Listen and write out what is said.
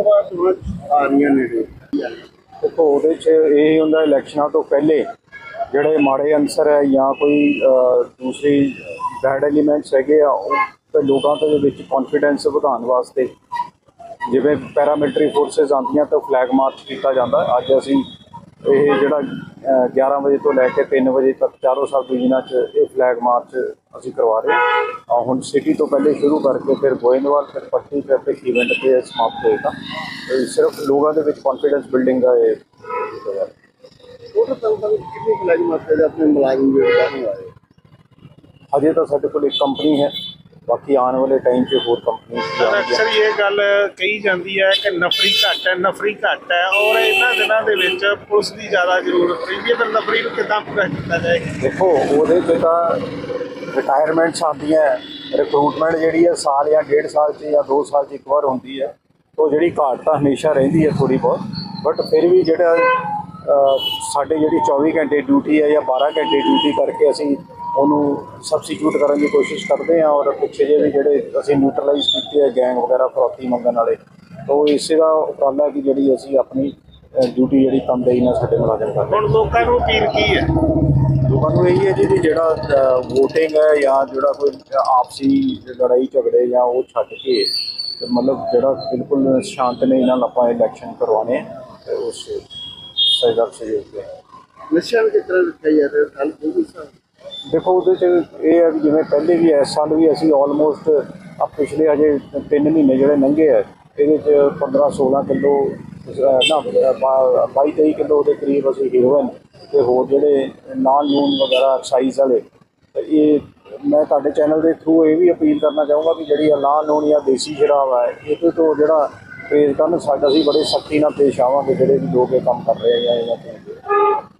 ਆ ਰਹੀਆਂ ਨੇੜੇ ਦੇਖੋ, ਉਹਦੇ 'ਚ ਇਹ ਹੁੰਦਾ, ਇਲੈਕਸ਼ਨਾਂ ਤੋਂ ਪਹਿਲੇ ਜਿਹੜੇ ਮਾੜੇ ਅਨਸਰ ਹੈ ਜਾਂ ਕੋਈ ਦੂਸਰੀ ਬੈਡ ਐਲੀਮੈਂਟਸ ਹੈਗੇ ਆ, ਉਹ ਤੇ ਲੋਕਾਂ ਦੇ ਵਿੱਚ ਕੌਨਫੀਡੈਂਸ ਵਧਾਉਣ ਵਾਸਤੇ ਜਿਵੇਂ ਪੈਰਾਮਿਲਟਰੀ ਫੋਰਸਸ ਆਉਂਦੀਆਂ ਤਾਂ ਫਲੈਗ ਮਾਰਚ ਕੀਤਾ ਜਾਂਦਾ। ਅੱਜ ਅਸੀਂ ਇਹ ਜਿਹੜਾ ਅਹ, 11 ਵਜੇ ਤੋਂ ਲੈ ਕੇ 3 ਵਜੇ ਤੱਕ ਚਾਰੋਂ ਸਬ ਡਿਵੀਜ਼ਨਾਂ 'ਚ ਇਹ ਫਲੈਗ ਮਾਰਚ ਅਸੀਂ ਕਰਵਾ ਰਹੇ ਹਾਂ। ਹੁਣ ਸਿਟੀ ਤੋਂ ਪਹਿਲੇ ਸ਼ੁਰੂ ਕਰਕੇ ਫਿਰ ਗੋਇੰਦਵਾਲ ਫਿਰ ਪੱਟੀ ਫਿਰ ਤੇ ਇਵੈਂਟ ਤੇ ਸਮਾਪਤ ਹੋਏਗਾ। ਇਹ ਸਿਰਫ ਲੋਕਾਂ ਦੇ ਵਿੱਚ ਕੌਨਫੀਡੈਂਸ ਬਿਲਡਿੰਗ ਦਾ ਇਹ ਕਿੰਨੇ ਫਲੈਗ ਆਪਣੇ ਮੁਲਾਜ਼ਮ ਜਿਹੜੇ ਬਾਹਰੋਂ ਆਏ ਅਜੇ ਤਾਂ ਸਾਡੇ ਕੋਲ ਇੱਕ ਕੰਪਨੀ ਹੈ। ਬਾਕੀ ਆਉਣ ਵਾਲੇ ਟਾਈਮ 'ਚ ਹੋਰ ਕੰਪਨੀਆਂ ਅਕਸਰ ਇਹ ਗੱਲ ਕਹੀ ਜਾਂਦੀ ਹੈ ਕਿ ਨਫਰੀ ਘੱਟ ਹੈ ਨਫਰੀ ਘੱਟ ਹੈ ਔਰ ਇਹਨਾਂ ਦਿਨਾਂ ਦੇ ਵਿੱਚ ਪੁਲਿਸ ਦੀ ਜ਼ਿਆਦਾ ਜ਼ਰੂਰਤ ਰਹਿੰਦੀ ਹੈ ਤਾਂ ਨਫਰੀ ਨੂੰ ਕਿੱਦਾਂ ਪੂਰਾ ਕੀਤਾ ਜਾਏਗਾ? ਦੇਖੋ ਉਹਦੇ 'ਚ ਤਾਂ ਰਿਟਾਇਰਮੈਂਟਸ ਆਉਂਦੀਆਂ ਰਿਕਰੂਟਮੈਂਟ ਜਿਹੜੀ ਹੈ ਸਾਲ ਜਾਂ ਡੇਢ ਸਾਲ 'ਚ ਜਾਂ 2 ਸਾਲ 'ਚ ਇੱਕ ਵਾਰ ਹੁੰਦੀ ਹੈ। ਉਹ ਜਿਹੜੀ ਘਾਟ ਤਾਂ ਹਮੇਸ਼ਾ ਰਹਿੰਦੀ ਹੈ ਥੋੜੀ ਬਹੁਤ ਬਟ ਫਿਰ ਵੀ ਜਿਹੜਾ ਸਾਡੇ ਜਿਹੜੀ 24 ਘੰਟੇ ਡਿਊਟੀ ਹੈ ਜਾਂ 12 ਘੰਟੇ ਡਿਊਟੀ ਕਰਕੇ ਅਸੀਂ ਉਹਨੂੰ ਸਬਸਟੀਟਿਊਟ ਕਰਨ ਦੀ ਕੋਸ਼ਿਸ਼ ਕਰਦੇ ਹਾਂ ਔਰ ਪਿੱਛੇ ਜੇ ਵੀ ਜਿਹੜੇ ਅਸੀਂ ਨਿਊਟਰਲਾਈਜ਼ ਕੀਤੇ ਆ ਗੈਂਗ ਵਗੈਰਾ ਫਰੋਤੀ ਮੰਗਣ ਵਾਲੇ ਤਾਂ ਉਹ ਇਸੇ ਦਾ ਉਪਰਾਲਾ ਕਿ ਜਿਹੜੀ ਅਸੀਂ ਆਪਣੀ ਡਿਊਟੀ ਜਿਹੜੀ ਤਨਦੇਹੀ ਨਾਲ ਸਾਡੇ ਮੁਲਾਜ਼ਮ ਕਰਦੇ ਹੁਣ ਲੋਕਾਂ ਨੂੰ ਅਪੀਲ ਕੀ ਹੈ? ਲੋਕਾਂ ਨੂੰ ਇਹ ਹੈ ਜੀ ਵੀ ਜਿਹੜਾ VOTING ਹੈ ਜਾਂ ਜਿਹੜਾ ਕੋਈ ਆਪਸੀ ਲੜਾਈ ਝਗੜੇ ਜਾਂ ਉਹ ਛੱਡ ਕੇ ਮਤਲਬ ਜਿਹੜਾ ਬਿਲਕੁਲ ਸ਼ਾਂਤਮਈ ਨਾਲ ਆਪਾਂ ਇਲੈਕਸ਼ਨ ਕਰਵਾਉਣੇ ਆ ਤੇ ਉਸ ਸਹਿਯੋਗ ਸਹਿਯੋਗ ਦੇ। ਨਸ਼ਿਆਂ ਕਿਸ ਤਰ੍ਹਾਂ ਰੱਖਿਆ ਜਾ ਰਿਹਾ? ਕੱਲ ਕੋਈ ਸਾਹਿਬ ਦੇਖੋ ਉਹਦੇ ਚ ਇਹ ਹੈ ਵੀ ਜਿਵੇਂ ਪਹਿਲੇ ਵੀ ਇਸ ਸਾਲ ਵੀ ਅਸੀਂ ਆਲਮੋਸਟ ਆ ਪਿਛਲੇ ਹਜੇ 3 ਮਹੀਨੇ ਜਿਹੜੇ ਲੰਘੇ ਆ ਇਹਦੇ ਚ 15 16 ਕਿਲੋ ਅਹ, ਨਾ 22 23 ਕਿਲੋ ਦੇ ਕਰੀਬ ਅਸੀਂ ਹੀਰੋਇਨ ਤੇ ਹੋਰ ਜਿਹੜੇ ਨਾਨ ਨੂਨ ਵਗੈਰਾ ਐਕਸਾਈਜ਼ ਵਾਲੇ ਤੇ ਇਹ ਮੈਂ ਤੁਹਾਡੇ ਚੈਨਲ ਦੇ ਥਰੂ ਇਹ ਵੀ ਅਪੀਲ ਕਰਨਾ ਚਾਹੂੰਗਾ ਕਿ ਜਿਹੜੀ ਨਾਨ ਲੂਣ ਜਾਂ ਦੇਸੀ ਸ਼ਰਾਬ ਹੈ ਇਹਦੇ ਤੋਂ ਜਿਹੜਾ ਪਰਹੇਜ਼ ਕਰਨ ਸਾਡਾ ਅਸੀਂ ਬੜੇ ਸਖਤੀ ਨਾਲ ਪੇਸ਼ ਆਵਾਂਗੇ ਜਿਹੜੇ ਵੀ ਲੋਕ ਇਹ ਕੰਮ ਕਰ ਰਹੇ ਆ ਜਾਂ ਇਹਨਾਂ ਤੇ